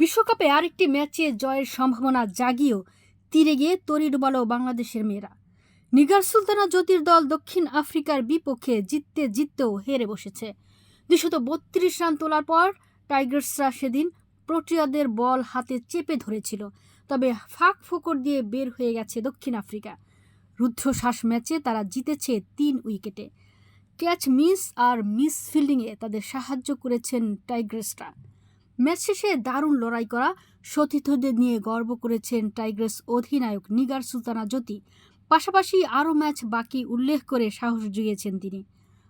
বিশ্বকাপে আরেকটি ম্যাচে জয়ের সম্ভাবনা জাগিয়েও তীরে গিয়ে তরি ডুবালো বাংলাদেশের মেয়েরা। নিগার সুলতানা জ্যোতির দল দক্ষিণ আফ্রিকার বিপক্ষে জিততে জিততেও হেরে বসেছে। দুশত বত্রিশ রান তোলার পর টাইগার্সরা সেদিন প্রোটিয়াদের বল হাতে চেপে ধরেছিল, তবে ফাঁক ফোকর দিয়ে বের হয়ে গেছে দক্ষিণ আফ্রিকা। রুদ্ধশ্বাস ম্যাচে তারা জিতেছে তিন উইকেটে। ক্যাচ মিস আর মিস ফিল্ডিংয়ে তাদের সাহায্য করেছেন টাইগার্সরা। ম্যাচ শেষে দারুণ লড়াই করা সতীর্থদের নিয়ে গর্ব করেছেন টাইগার্স অধিনায়ক নিগার সুলতানা জ্যোতি। পাশাপাশি আরও ম্যাচ বাকি উল্লেখ করে সাহস জুগিয়েছেন তিনি।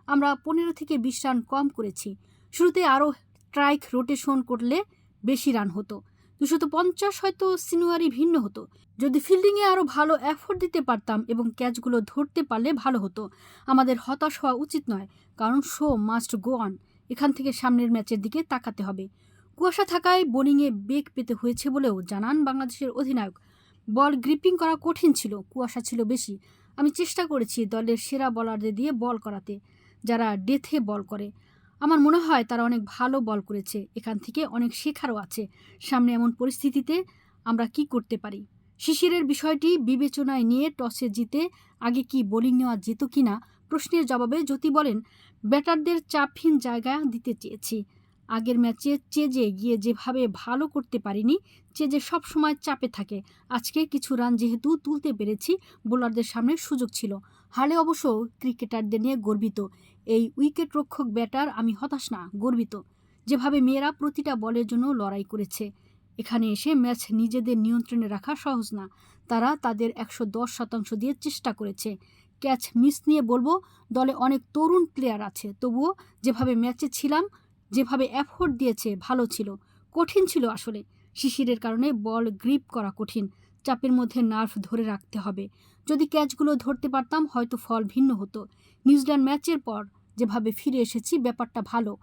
আমরা পনেরো থেকে বিশ রান কম করেছি। শুরুতে আরও স্ট্রাইক রোটেশন করলে বেশি রান হতো। দুশত পঞ্চাশ হয়তো সিনুয়ারি ভিন্ন হতো। যদি ফিল্ডিংয়ে আরও ভালো এফোর্ট দিতে পারতাম এবং ক্যাচগুলো ধরতে পারলে ভালো হতো। আমাদের হতাশ হওয়া উচিত নয়, কারণ শো মাস্ট গো অন। এখান থেকে সামনের ম্যাচের দিকে তাকাতে হবে। কুয়াশা থাকায় বোলিংয়ে বেগ পেতে হয়েছে বলেও জানান বাংলাদেশের অধিনায়ক। বল গ্রিপিং করা কঠিন ছিল, কুয়াশা ছিল বেশি। আমি চেষ্টা করেছি দলের সেরা বলারদের দিয়ে বল করাতে, যারা ডেথে বল করে। আমার মনে হয় তারা অনেক ভালো বল করেছে, এখান থেকে অনেক শেখারও আছে। সামনে এমন পরিস্থিতিতে আমরা কি করতে পারি? শিশিরের বিষয়টি বিবেচনায় নিয়ে টসে জিতে আগে কি বোলিং নেওয়া যেত কিনা প্রশ্নের জবাবে জ্যোতি বলেন, ব্যাটারদের চাপহীন জায়গা দিতে চেয়েছি। আগের ম্যাচে চেজে গিয়ে যেভাবে ভালো করতে পারিনি, চেজে সব সময় চাপে থাকে। আজকে কিছু রান যেহেতু তুলতে পেরেছি, বোলারদের সামনে সুযোগ ছিল। হালে অবশ্য ক্রিকেটারদের নিয়ে গর্বিত। এই উইকেট রক্ষক ব্যাটার আমি হতাশ না, গর্বিত। যেভাবে মেয়েরা প্রতিটা বলের জন্য লড়াই করেছে, এখানে এসে ম্যাচ নিজেদের নিয়ন্ত্রণে রাখা সহজ না। তারা তাদের একশো দশ শতাংশ দিয়ে চেষ্টা করেছে। ক্যাচ মিস নিয়ে বলব, দলে অনেক তরুণ প্লেয়ার আছে, তবুও যেভাবে ম্যাচে ছিলাম যেভাবে অ্যাফোর্ড দিয়েছে, ভালো ছিল। কঠিন ছিল আসলে। শিশিরের কারণে বল গ্রিপ করা কঠিন। চাপের মধ্যে নার্ভ ধরে রাখতে হবে। যদি ক্যাচগুলো ধরতে পারতাম, হয়তো ফল ভিন্ন হতো। নিউজিল্যান্ড ম্যাচের পর যেভাবে ফিরে এসেছি, ব্যাপারটা ভালো।